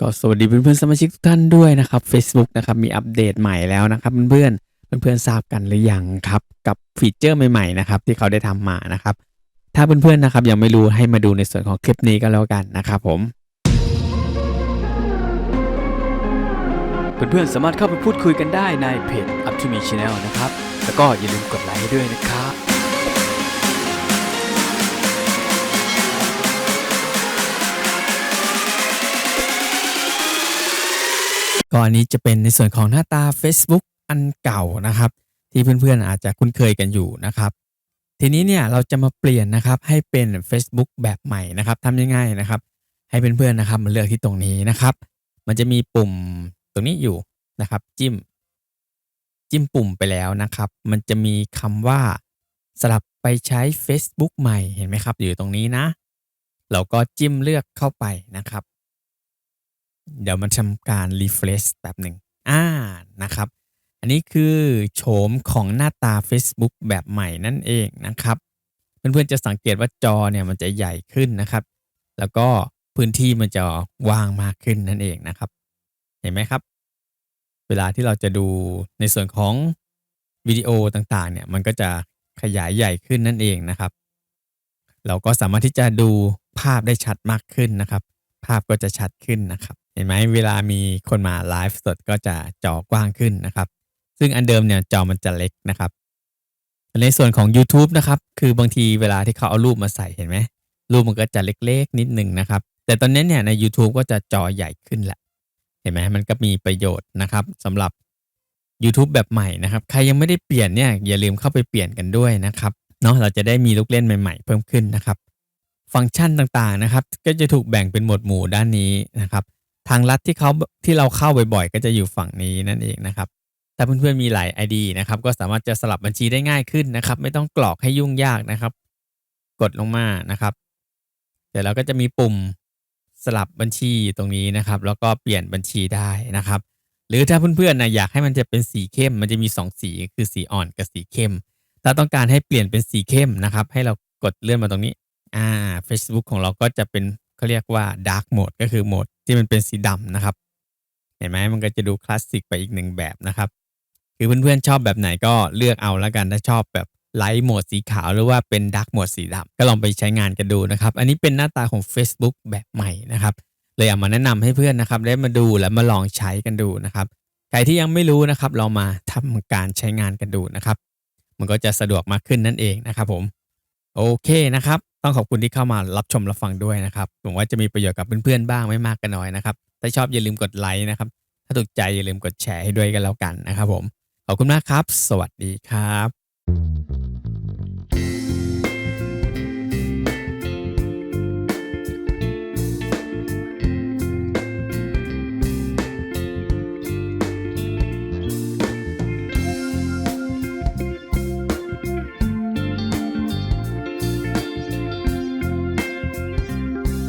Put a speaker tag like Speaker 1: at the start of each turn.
Speaker 1: ก็สวัสดีเพื่อนๆสมาชิกทุกท่านด้วยนะครับ Facebook นะครับมีอัปเดตใหม่แล้วนะครับเพื่อนๆเพื่อนๆทราบกันหรือยังครับ กับฟีเจอร์ใหม่ๆนะครับที่เขาได้ทำมานะครับ ถ้าเพื่อนๆนะครับยังไม่รู้ให้มาดูในส่วนของคลิปนี้ก็แล้วกันนะครับผม
Speaker 2: เพื่อนๆสามารถเข้าไปพูดคุยกันได้ในเพจ Up to Me Channel นะครับ แล้วก็อย่าลืมกดไลค์ด้วยนะครับ
Speaker 1: ก็อันนี้จะเป็นในส่วนของหน้าตา Facebook อันเก่านะครับ ที่เพื่อนๆอาจจะคุ้นเคยกันอยู่นะครับ ทีนี้เนี่ยเราจะมาเปลี่ยนนะครับให้เป็น Facebook แบบใหม่นะครับทำยังไงนะครับ ให้เพื่อนๆนะครับมาเลือกที่ตรงนี้นะครับ มันจะมีปุ่มตรงนี้อยู่นะครับ จิ้ม จิ้มปุ่มไปแล้วนะครับ มันจะมีคำว่าสลับไปใช้ Facebook ใหม่เห็นไหมครับ อยู่ตรงนี้นะ เราก็จิ้มเลือกเข้าไปนะครับ เดี๋ยวมันทำการ refresh แบบหนึ่งอ่านะครับ อันนี้คือโฉมของหน้าตา Facebook แบบใหม่นั่นเองนะครับ เพื่อนๆจะสังเกตว่าจอเนี่ยมันจะใหญ่ขึ้นนะครับ แล้วก็พื้นที่มันจะว่างมากขึ้นนั่นเองนะครับ เห็นไหมครับ เวลาที่เราจะดูในส่วนของวิดีโอต่างๆ เนี่ยมันก็จะขยายใหญ่ขึ้นนั่นเองนะครับ เราก็สามารถที่จะดูภาพได้ชัดมากขึ้นนะครับ ภาพก็จะชัดขึ้นนะครับ เห็นไหมเวลามีคนมาไลฟ์สดก็จะจอกว้างขึ้นนะครับ ซึ่งอันเดิมเนี่ยจอมันจะเล็กนะครับ ในส่วนของ YouTube นะครับ คือบางทีเวลาที่เขาเอารูปมาใส่เห็นไหมรูปมันก็จะเล็กๆนิดหนึ่งนะครับ แต่ตอนนี้เนี่ยใน YouTube ก็จะจอใหญ่ขึ้นแหละ เห็นไหมมันก็มีประโยชน์นะครับสำหรับ YouTube แบบใหม่นะครับ ใครยังไม่ได้เปลี่ยนเนี่ยอย่าลืมเข้าไปเปลี่ยนกันด้วยนะครับเนาะเราจะได้มีลูกเล่นใหม่ ๆ เพิ่มขึ้นนะครับ ฟังก์ชันต่างๆนะครับ ก็จะถูกแบ่งเป็นหมวดหมู่ด้านนี้นะครับ ทางลัดที่เขาที่เราเข้าบ่อยๆ ก็จะอยู่ฝั่งนี้นั่นเองนะครับถ้าเพื่อนๆมีหลาย ID นะครับก็สามารถจะสลับบัญชีได้ง่ายขึ้นนะครับ ไม่ต้องกรอกให้ยุ่งยากนะครับ กดลงมานะครับเดี๋ยวเราก็จะมีปุ่มสลับบัญชีตรงนี้นะครับ แล้วก็เปลี่ยนบัญชีได้นะครับ หรือถ้าเพื่อนๆนะอยากให้มันจะเป็นสีเข้ม มันจะมี 2 สีคือสีอ่อนกับสีเข้ม ถ้าต้องการให้เปลี่ยนเป็นสีเข้มนะครับ ให้เรากดเลื่อนมาตรงนี้อ่า Facebook ของเราก็จะเป็น เขาเรียกว่า Dark Mode ก็คือโหมดที่มันเป็นสีดำนะครับ เห็นไหมมันก็จะดูคลาสสิกไปอีกหนึ่งแบบนะครับ คือเพื่อนๆชอบแบบไหนก็เลือกเอาแล้วกันถ้าชอบแบบไลท์โหมดสีขาวหรือว่าเป็นด a r k โหมดสีดำก็ลองไปใช้งานกันดูนะครับ อันนี้เป็นหน้าตาของ Facebook แบบใหม่นะครับ เลยเอามาแนะนำให้เพื่อนนะครับ ได้มาดูและมาลองใช้กันดูนะครับ ใครที่ยังไม่รู้นะครับ เรามาทำการใช้งานกันดูนะครับ มันก็จะสะดวกมากขึ้นนั่นเองนะครับผม โอเคนะครับ ต้องขอบคุณที่เข้ามารับชมรับฟังด้วยนะครับหวังว่าจะมีประโยชน์กับเพื่อนๆบ้างไม่มากก็น้อยนะครับถ้าชอบอย่าลืมกดไลค์นะครับ ถ้าถูกใจอย่าลืมกดแชร์ให้ด้วยกันแล้วกันนะครับผมขอบคุณมากครับ สวัสดีครับ